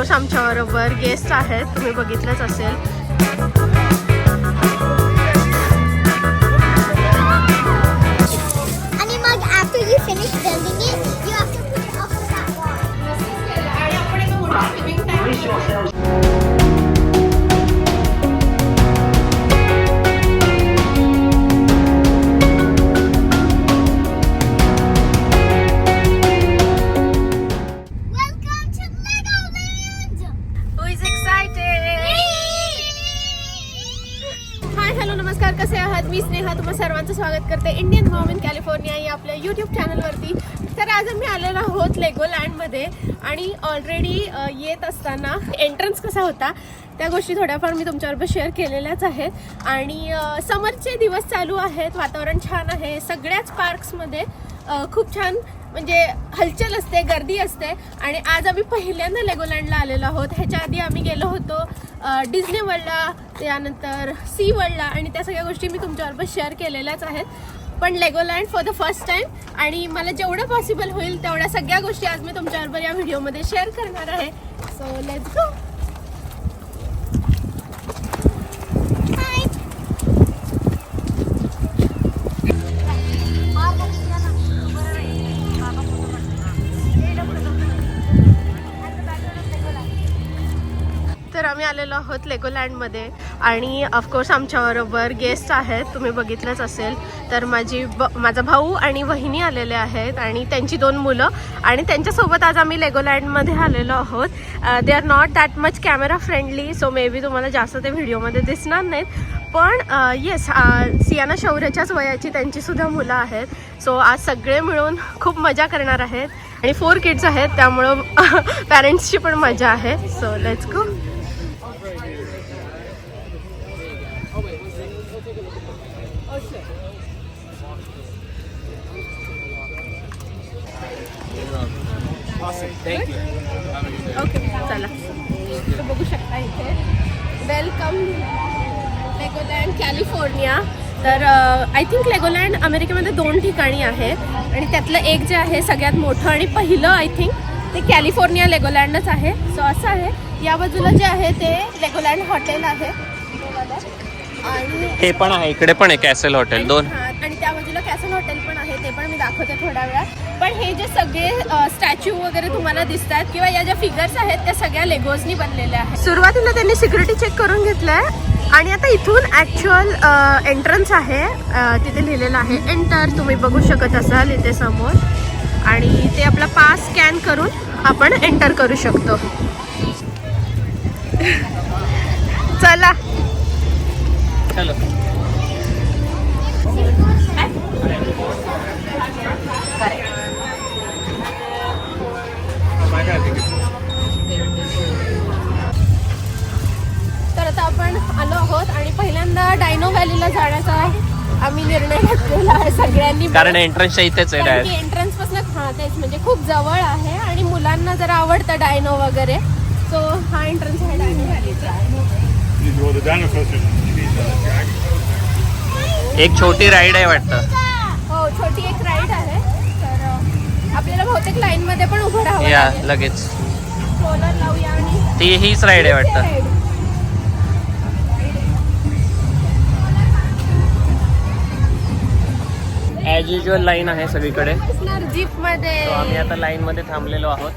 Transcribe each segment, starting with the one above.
Of course आमच्याबरोबर guest आहेत. तुम्ही बघितलंच असेल. आणि करते. इंडियन होम इन कॅलिफोर्निया या आपल्या यूट्यूब चॅनलवरती तर आज आम्ही आलेलो आहोत लेगोलँडमध्ये आणि ऑलरेडी येत असताना एंट्रन्स कसा होता त्या गोष्टी थोड्याफार मी तुमच्याबरोबर शेअर केलेल्याच आहेत. आणि समरचे दिवस चालू आहेत. वातावरण छान आहे. सगळ्याच पार्क्समध्ये खूप छान म्हणजे हलचल असते गर्दी असते. आणि आज आम्ही पहिल्यांदा लेगोलँडला आलेलो आहोत. ह्याच्या आधी आम्ही गेलो होतो डिझनी वर्ल्डला त्यानंतर सी वर्ल्डला आणि त्या सगळ्या गोष्टी मी तुमच्याबरोबर शेअर केलेल्याच आहेत. पण Legoland for the first time आणि मला जेवढं पॉसिबल होईल तेवढ्या सगळ्या गोष्टी आज मी तुमच्याबरोबर या व्हिडिओमध्ये शेअर करणार आहे. सो लेट्स गो आलेलो आहोत लेगोलँडमध्ये. आणि ऑफकोर्स आमच्याबरोबर गेस्ट आहेत. तुम्ही बघितलंच असेल. तर माझी ब माझा भाऊ आणि वहिनी आलेले आहेत आणि त्यांची दोन मुलं. आणि त्यांच्यासोबत आज आम्ही लेगोलँडमध्ये आलेलो आहोत. They are not that much camera friendly so maybe तुम्हाला जास्त ते व्हिडिओमध्ये दिसणार नाहीत. पण येस सियाना शौर्याच्याच वयाची त्यांचीसुद्धा मुलं आहेत. सो आज सगळे मिळून खूप मजा करणार आहेत. आणि फोर किड्स आहेत त्यामुळं पॅरेंट्सची पण मजा आहे. सो लेट्स गो ओके चला. तर बघू शकता इथे. वेलकम लेगोलँड कॅलिफोर्निया तर आय थिंक लेगोलँड अमेरिकेमध्ये दोन ठिकाणी आहे आणि त्यातलं एक जे आहे सगळ्यात मोठं आणि पहिलं आय थिंक ते कॅलिफोर्निया लेगोलँडच आहे. सो असं आहे. या बाजूला जे आहे ते लेगोलँड हॉटेल आहे. आणि हे पण आहे. इकडे पण आहे कॅसल हॉटेल दोन. हा, त्या बाजूला कॅसल हॉटेल पण आहे ते पण मी दाखवते थोड्या वेळात. पण हे जे सगळे स्टॅच्यू वगैरे तुम्हाला दिसतात किंवा या ज्या फिगर्स आहेत त्या सगळ्या लेगोजनी बनलेल्या आहेत. सुरुवातीला त्यांनी सिक्युरिटी चेक करून घेतलंय आणि आता इथून ऍक्च्युअल एंट्रन्स आहे. तिथे लिहिलेलं आहे एंटर तुम्ही बघू शकत असाल इथे समोर. आणि ते आपला पास स्कॅन करून आपण एंटर करू शकतो. चला. चलो. कारण एंट्रन्सच्या इथेच आहे डायरेक्ट एंट्रन्सपासून हा तेच म्हणजे खूप जवळ आहे आणि मुलांना जरा आवडतं डायनो वगैरे. सो हा एंट्रन्स आहे डायनो व्हॅलीचा. एक छोटी राईड आहे वाटतं. हो छोटी एक राईड आहे. तर आपल्याला बहुतेक लाईन मध्ये पण उभं राहावं या लगेच. स्ट्रोलर लावूया आणि ती हीच राईड आहे वाटतं. ॲज युजल लाईन आहे सगळीकडे. So, आम्ही आता लाईन मध्ये थांबलेलो आहोत.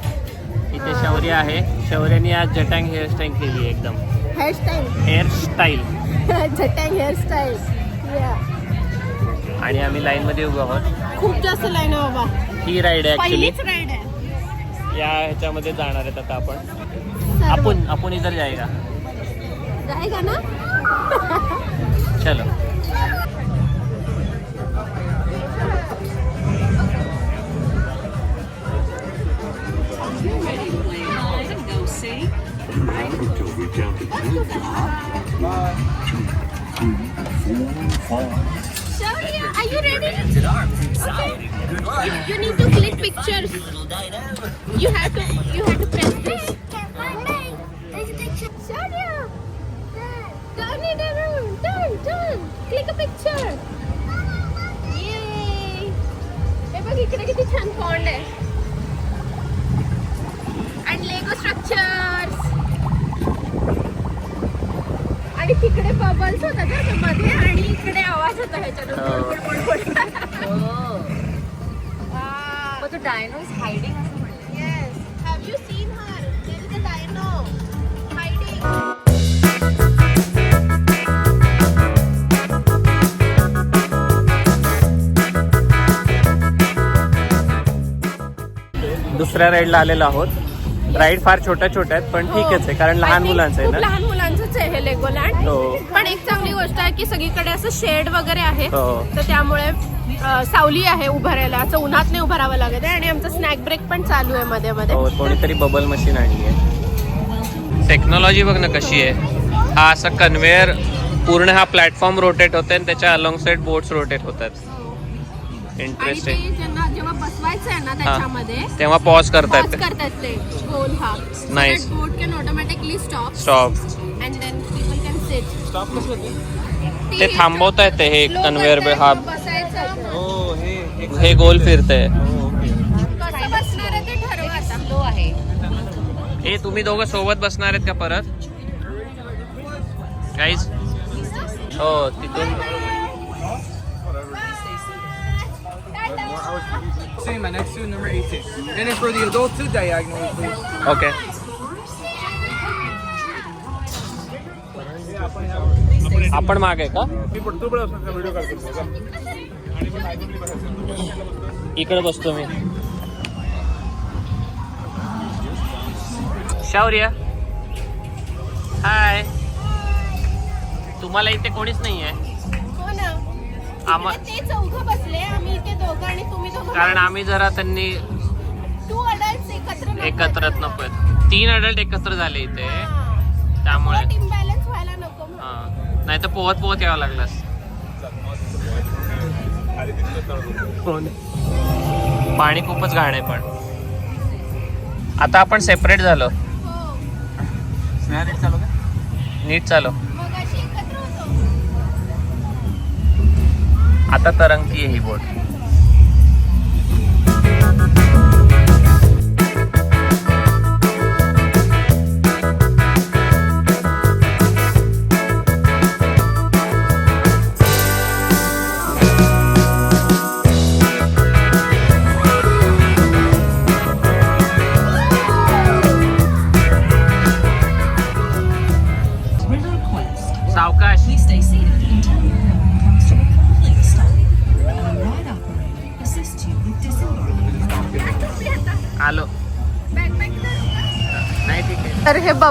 इथे शौर्य आहे. शौर्याने आज जटांग हेअरस्टाईल केली एकदम. हेअरस्टाईल हेअरस्टाईल झटँग हेअरस्टाईल आणि आम्ही लाईन मध्ये उभो आहोत. खूप जास्त लाईन आहे बाबा. ही राईड आहे ऍक्च्युली पहिलीच राईड आहे. या ह्याच्यामध्ये जाणार आहेत आता आपण. आपण आपण इधर जाएगा जाएगा ना? चलो. counted ten. Shaurya, are you ready? Okay. You, you need to click pictures. You have to you have to press this. Shaurya, turn it around. Turn, turn. Click a picture. Yay. हे बघ इकडे किती छान pond आहे आणि लेगो structures तिकडे bubbles होता का तो मध्ये. आणि इकडे आवाज होता ह्याच्यात. हो. Dino hiding. दुसऱ्या राईडला आलेलो आहोत. राईड फार छोट्या छोट्या आहेत पण ठीकच आहे कारण लहान मुलांचं आहे ना? पण एक चांगली गोष्ट आहे की सगळीकडे असं शेड वगैरे आहे. हो. तर त्यामुळे सावली आहे उभं राहायला असं उन्हात नाही उभं राहावं लागत आहे आणि आमचं स्नॅक ब्रेक पण चालू आहे मध्ये मध्ये. हो कोणीतरी बबल मशीन आणली आहे. टेक्नॉलॉजी बघ ना कशी आहे. हा असं कन्व्हेअर पूर्ण हा प्लॅटफॉर्म रोटेट होते आणि त्याच्या अलॉंग साईड बोट्स रोटेट होतात इंटरेस्टिंग ज्यांना जेव्हा बसवायचं आहे ना त्याच्यामध्ये तेव्हा पॉज करतायत pause करतात ते. गोल हा. Boat can automatically stop stop and then people can sit ते थांबवतायत ते हे कन्व्हेअर हा. बसायचं. हे गोल आहे ते आहे. हे तुम्ही दोघं सोबत बसणार आहेत का परत? काहीच हो तिथून. Same, my next two, number 18. And then for the adult two, diagonally, please. Okay आपण मागे का. इकडे बसतो मी. शौर्य. हाय तुम्हाला इथे कोणीच नाही आहे हो ना. आम्हा- तिकडे ते चौघं बसले आम्ही इथे दोघं आणि तुम्ही दोघं कारण आम्ही जरा त्यांनी टू अडल्ट एकत्र नको तीन अडल्ट एकत्र झाले इथे. त्यामुळे. नाही तर पोहत पोहत यावं लागलं असतं. पाणी खूपच घाण आहे पण. आता आपण सेपरेट झालो. हो नीट चालो मग अशी एकत्र होतो. आता तरंगती आहे ही बोट.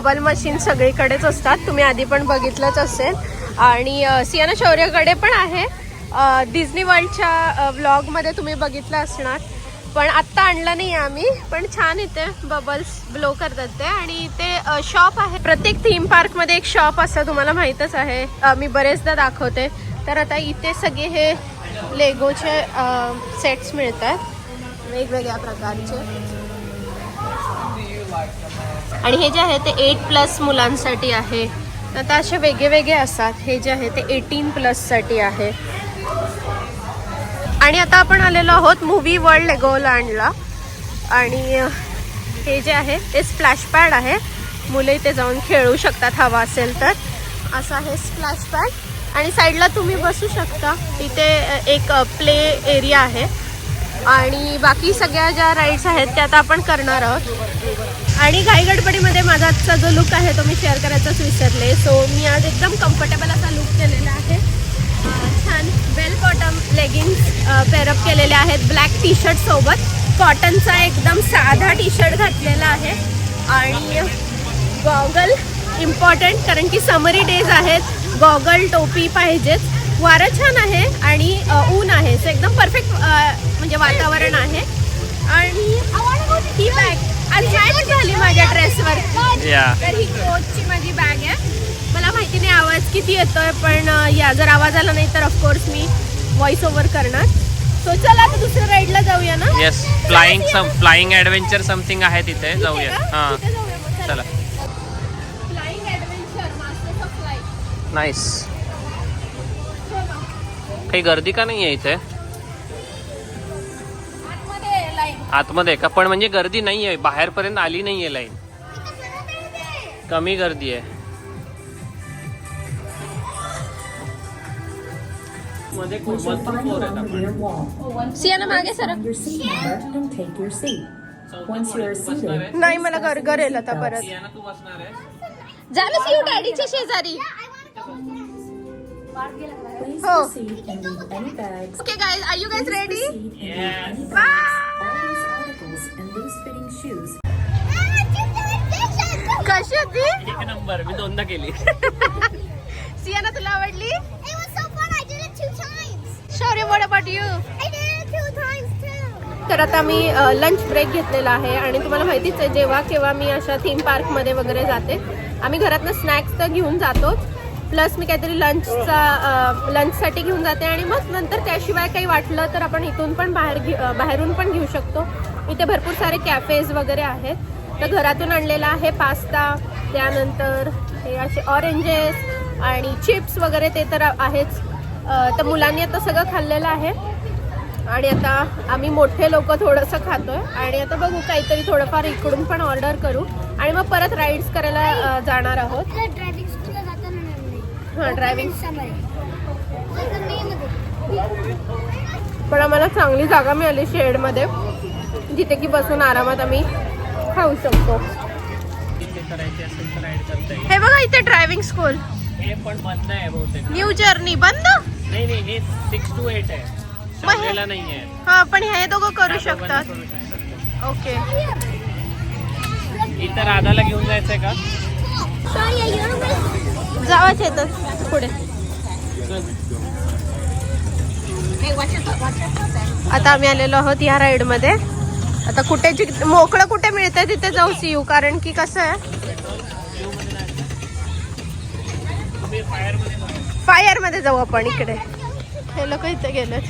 बबल मशीन सगळीकडेच असतात. तुम्ही आधी पण बघितलंच असेल. आणि सियाना शौर्यकडे पण आहे. डिझनी वर्ल्डच्या व्लॉगमध्ये तुम्ही बघितलं असणार. पण आत्ता आणलं नाही आम्ही. पण छान इथे बबल्स ब्लो करतात ते. आणि ते शॉप आहे. प्रत्येक थीम पार्कमध्ये एक शॉप असतं तुम्हाला माहीतच आहे. मी बरेचदा दाखवते. तर आता इथे सगळे हे लेगोचे सेट्स मिळतात. वेगवेगळ्या प्रकारचे. आणि हे जे आहे ते एट प्लस मुलांसाठी आहे. आता असे वेगळे वेगळे असतात. हे जे आहे ते एटीन प्लससाठी आहे. आणि आता आपण आलेलो आहोत मूवी वर्ल्ड लेगोलँडला आणि हे जे आहे ते स्प्लॅश पॅड आहे. मुलं इथे जाऊन खेळू शकतात. हवा असेल तर. असं आहे स्प्लॅश पॅड आणि साईडला तुम्ही बसू शकता. इथे एक प्ले एरिया आहे. आणि बाकी सगळ्या ज्या राईड्स आहेत त्या आता आपण करणार आहोत. आणि घाईगडबडीमध्ये माझा आजचा जो लुक आहे तो मी शेअर करायचाच विसरले. सो मी आज एकदम कम्फर्टेबल असा लुक केलेला आहे. छान बेल बॉटम लेगिन्स पेरअप केलेले आहेत. ब्लॅक टी शर्ट सोबत. कॉटनचा एकदम साधा टी शर्ट घातलेला आहे. आणि गॉगल इम्पॉर्टंट कारण की समरी डेज आहेत. गॉगल टोपी पाहिजेच. वारं छान आहे आणि ऊन आहे. सो एकदम परफेक्ट म्हणजे वातावरण आहे. आणि ही बॅग आज मॅच झाली माझ्या ड्रेसवर. या तर ही कोचची माझी बॅग आहे. मला माहिती नाही आवाज किती येतोय पण अ, या जर आवाज आला नाही तर ऑफकोर्स मी व्हॉइस ओव्हर करणार. सो चला आता दुसऱ्या राईडला जाऊया ना? Yes flying some flying adventure something आहे तिथे जाऊया. हां. चला. Flying adventure masters of flight nice काही गर्दी का नाही आहे इथे? आतमध्ये का? पण म्हणजे गर्दी नाही आहे बाहेरपर्यंत आली नाही आहे लाईन. कमी गर्दी आहे. नाही मला घर घर येईल आता परत. झालं डॅडीच्या शेजारी. हो. Guy are you guys ready articles, and loose-fitting shoes कशी होती एक नंबर मी दोनदा केली सियाना तुला आवडली It was so fun. I did it two times. Shaurya what about you I did it two times too. तर आता मी लंच ब्रेक घेतलेला आहे आणि तुम्हाला माहितीच आहे जेव्हा केव्हा मी अशा थीम पार्कमध्ये वगैरे जाते आम्ही घरातनं स्नॅक्स तर घेऊन जातोच प्लस मी काहीतरी लंचचा लंचसाठी घेऊन जाते आणि मग नंतर त्याशिवाय काही वाटलं तर आपण इथून पण बाहेर घे अ, बाहेरून पण घेऊ शकतो इथे भरपूर सारे कॅफेज वगैरे आहेत. तर घरातून आणलेला आहे पास्ता त्यानंतर हे असे ऑरेंजेस आणि चिप्स वगैरे ते तर आहेच. तर मुलांनी आता सगळं खाल्लेलं आहे. आणि आता आम्ही मोठे लोक थोडंसं खातोय. आणि आता बघू काहीतरी थोडंफार इकडून पण ऑर्डर करू. आणि मग परत राईड्स करायला जाणार आहोत. हां ड्रायव्हिंग? पण आम्हाला चांगली जागा मिळाली शेडमध्ये जिथे की बसून आरामात आम्ही खाऊ शकतो. हे बघा इथे ड्रायव्हिंग स्कूल हे पण न्यू जर्नी बंद? नाही नाही सिक्स टू एट आहे नाही आहे हा पण हे दोघं करू शकतात. ओके इथं राधाला घेऊन जायचंय का जावाच येतात पुढे. आता आम्ही आलेलो आहोत या राईडमध्ये. आता कुठे जि- मोकळं कुठे मिळतंय तिथे जाऊ सीयू कारण की कसं आहे? फायरमध्ये जाऊ आपण इकडे. हे लोक इथे गेलेत.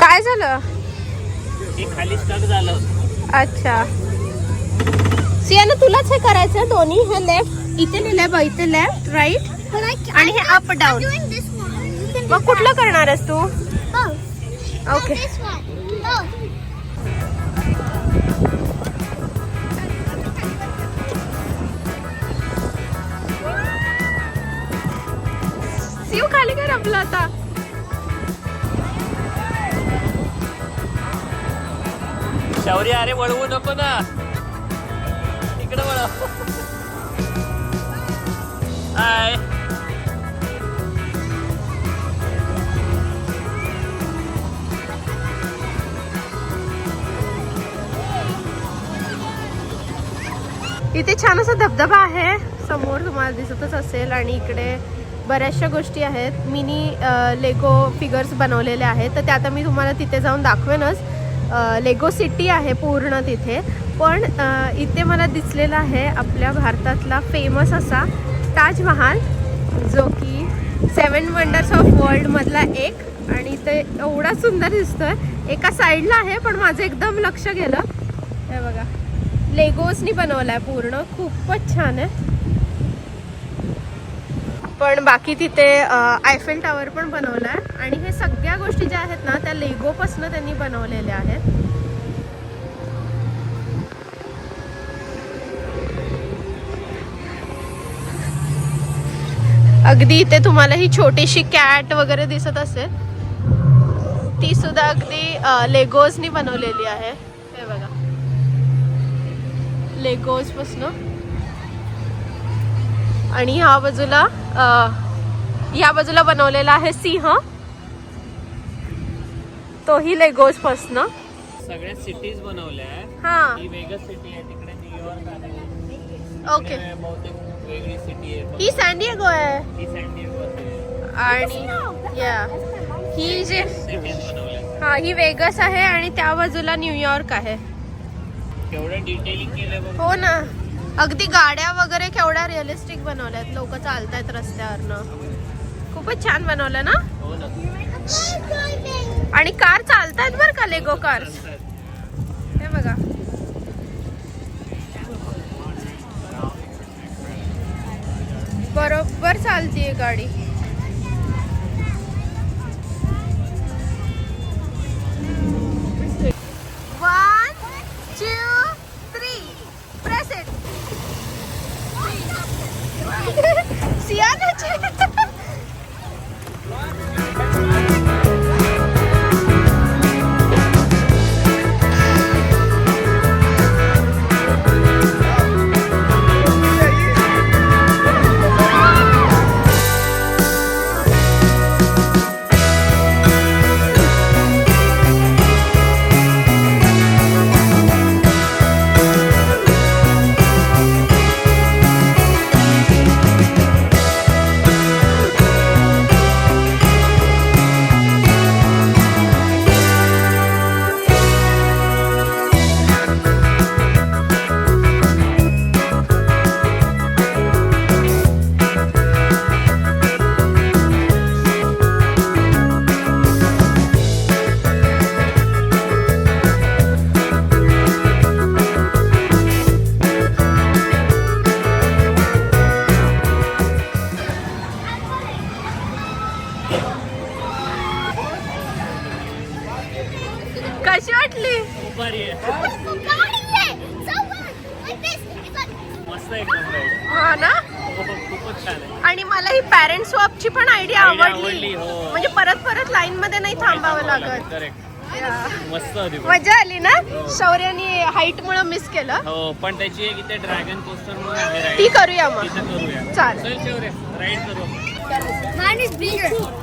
काय झालं? खाली स्टक झालं. अच्छा. सियाना तुलाच हे करायचं दोन्ही हे लेफ्ट इथे लिहिलंय बघ इथे लेफ्ट राईट आणि हे अप डाऊन मग कुठलं करणार आहेस तू. Okay This one. Both. Shiv खाली कर आपलं आता. शौर्य अरे वळवू नको ना. इकडे वळव हाय इथे छान असा धबधबा आहे. समोर तुम्हाला दिसतच असेल आणि इकडे बऱ्याचशा गोष्टी आहेत. मिनी लेगो फिगर्स बनवलेले आहेत. तर ते आता मी तुम्हाला तिथे जाऊन दाखवेनच. लेगो सिटी आहे पूर्ण तिथे. पण इथे मला दिसलेला आहे आपल्या भारतातला फेमस असा ताजमहाल जो की सेवन वंडर्स ऑफ वर्ल्डमधला एक. आणि ते एवढा सुंदर दिसतोय. एका साईडला आहे पण माझं एकदम लक्ष गेलं. हे बघा. लेगोसनी बनवलाय पूर्ण. खूपच छान आहे. पण बाकी तिथे आयफेल टावर पण बनवलाय. आणि हे सगळ्या गोष्टी ज्या आहेत ना त्या लेगोपासनं त्यांनी बनवलेल्या आहेत. अगदी इथे तुम्हाला ही छोटीशी कॅट वगैरे दिसत असेल. ती सुद्धा अगदी लेगोजनी बनवलेली आहे. हे बघा. लेगोज पासन. आणि ह्या बाजूला ह्या बाजूला बनवलेला आहे सिंह. तोही लेगोज पासन. सगळ्या सिटीज बनवल्या हा. ही वेगळी सिटी आहे. तिकडे न्यूयॉर्क ओके. वेगळी सिटी आहे. ही आहे. ही सँडिएगो आणि या ही जे हा ही वेगस आहे आणि त्या बाजूला न्यूयॉर्क आहे. केवढं डिटेलिंग हो ना. अगदी गाड्या वगैरे केवढ्या रिअलिस्टिक बनवल्यात. लोक चालतायत रस्त्यावरनं. खूपच छान बनवलं ना? हो. आणि कार चालतायत बरं का लेगो कार्स वर चालतीये गाडी. एकदम राईड हा ना? खूपच छान आहे. आणि मला ही पॅरेंट स्वॅपची पण आयडिया आवडली. हो. म्हणजे परत परत लाईन मध्ये नाही थांबावं लागत. मजा आली ना? शौर्याने हाईट मुळे मिस केलं. हो पण त्याची एक इथे ड्रॅगन कोस्टर आहे ती करूया मग. चालेल.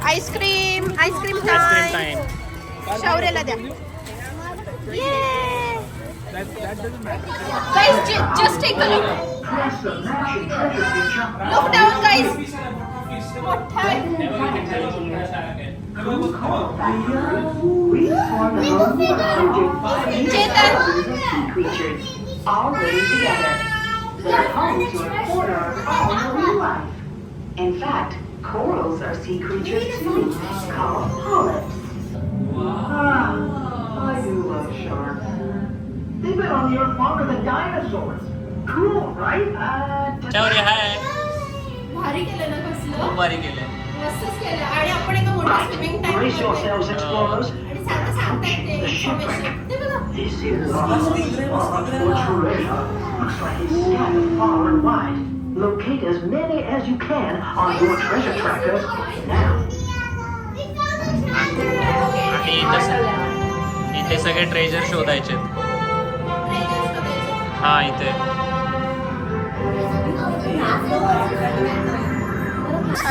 आईस्क्रीम आईस्क्रीम टाइम शौर्याला द्या. Yay! That, that doesn't matter. Guys, ju just take a look. Look down, guys. What time? Chetan. All living together. Their homes were a quarter of marine life. In fact, corals are sea creatures too, called polyps. Wow I do love sharks. They've been on the earth longer than dinosaurs. Cool, right? Uh, शौर्य हाय भारी केलं ना कसलं खूप भारी केलंय मस्तच केलं आणि आपण एका मोठ्या swimming brace tank yourselves, explorers. आणि सारखं सांगता येते The shipwreck. information. ते बघा This is a spot for treasure. Looks like it's scattered far and wide. Locate as many as you can on your treasure tracker now. आणि इथं इथे सगळे ट्रेजर शोधायचे. हा इथे.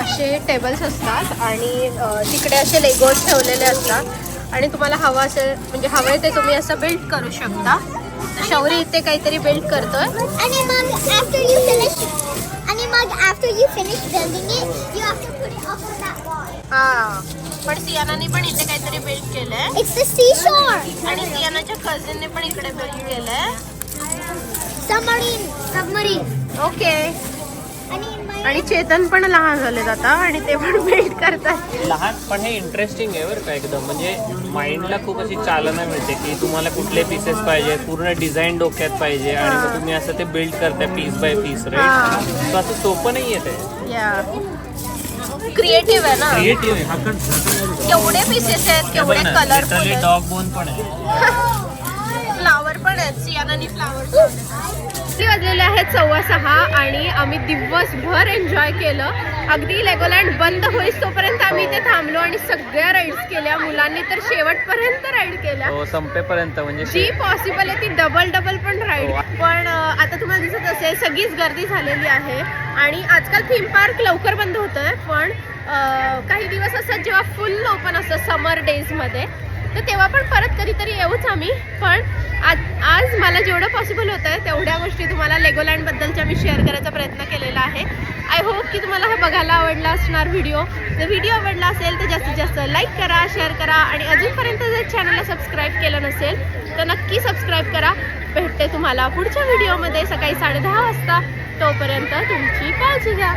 असे टेबल्स असतात आणि तिकडे असे लेगोज ठेवलेले असतात. आणि तुम्हाला हवं असेल म्हणजे हवंय ते तुम्ही असं बिल्ड करू शकता. शौरी इथे काहीतरी बिल्ड करतोय. And then, Mom, after you finish, and then, Mom, after you finish building it, you have to put it up on that wall. हा पण सियानाने पण इथे काहीतरी बिल्ड केलंय It's the seashore. आणि सियानाच्या कझिनने पण इकडे बिल्ड केलंय Submarine. Submarine. Okay I mean, my. आणि चेतन पण लहान झाले आता आणि ते पण बिल्ड करतात. लहान पण हे इंटरेस्टिंग आहे बरं का एकदम. म्हणजे माइंडला खूप अशी चालना मिळते की तुम्हाला कुठले पीसेस पाहिजे पूर्ण डिझाईन डोक्यात पाहिजे आणि मग तुम्ही असं ते बिल्ड करताय पीस बाय पीस. राईट असं सोपं नाहीये ते. या. क्रिएटिव्ह आहे ना? क्रिएटिव्ह आहे. हा केवढे पीसेस आहेत केवढे कलरफुल डॉग बोन पण आहे. फ्लावर पण आहेत. सियानानी फ्लावर किती वाजलेले आहेत सव्वा सहा आणि आम्ही दिवसभर एन्जॉय केलं. अगदी लेगोलँड बंद होईस तोपर्यंत आम्ही इथे थांबलो आणि सगळ्या राईड्स केल्या. मुलांनी तर शेवटपर्यंत राईड केल्या हो संपेपर्यंत म्हणजे जी पॉसिबल आहे ती डबल डबल पण राईड हो. पण आता तुम्हाला दिसत असेल सगळीच गर्दी झालेली आहे. आणि आजकाल थीम पार्क लवकर बंद होतोय पण काही दिवस असतात जेव्हा फुल ओपन असतं समर डेजमध्ये तर तेव्हा पण परत कधीतरी येऊच आम्ही. पण आज आज मला जेवढं पॉसिबल होतं आहे तेवढ्या गोष्टी तुम्हाला लेगोलँडबद्दलच्या मी शेअर करायचा प्रयत्न केलेला आहे. आय होप की तुम्हाला हा बघायला आवडला असणार व्हिडिओ जर व्हिडिओ आवडला असेल तर जास्तीत जास्त लाईक करा शेअर करा आणि अजूनपर्यंत जर चॅनलला सबस्क्राईब केलं नसेल तर नक्की सबस्क्राईब करा. भेटते तुम्हाला पुढच्या व्हिडिओमध्ये सकाळी साडेदहा वाजता. तोपर्यंत तुमची काळजी घ्या.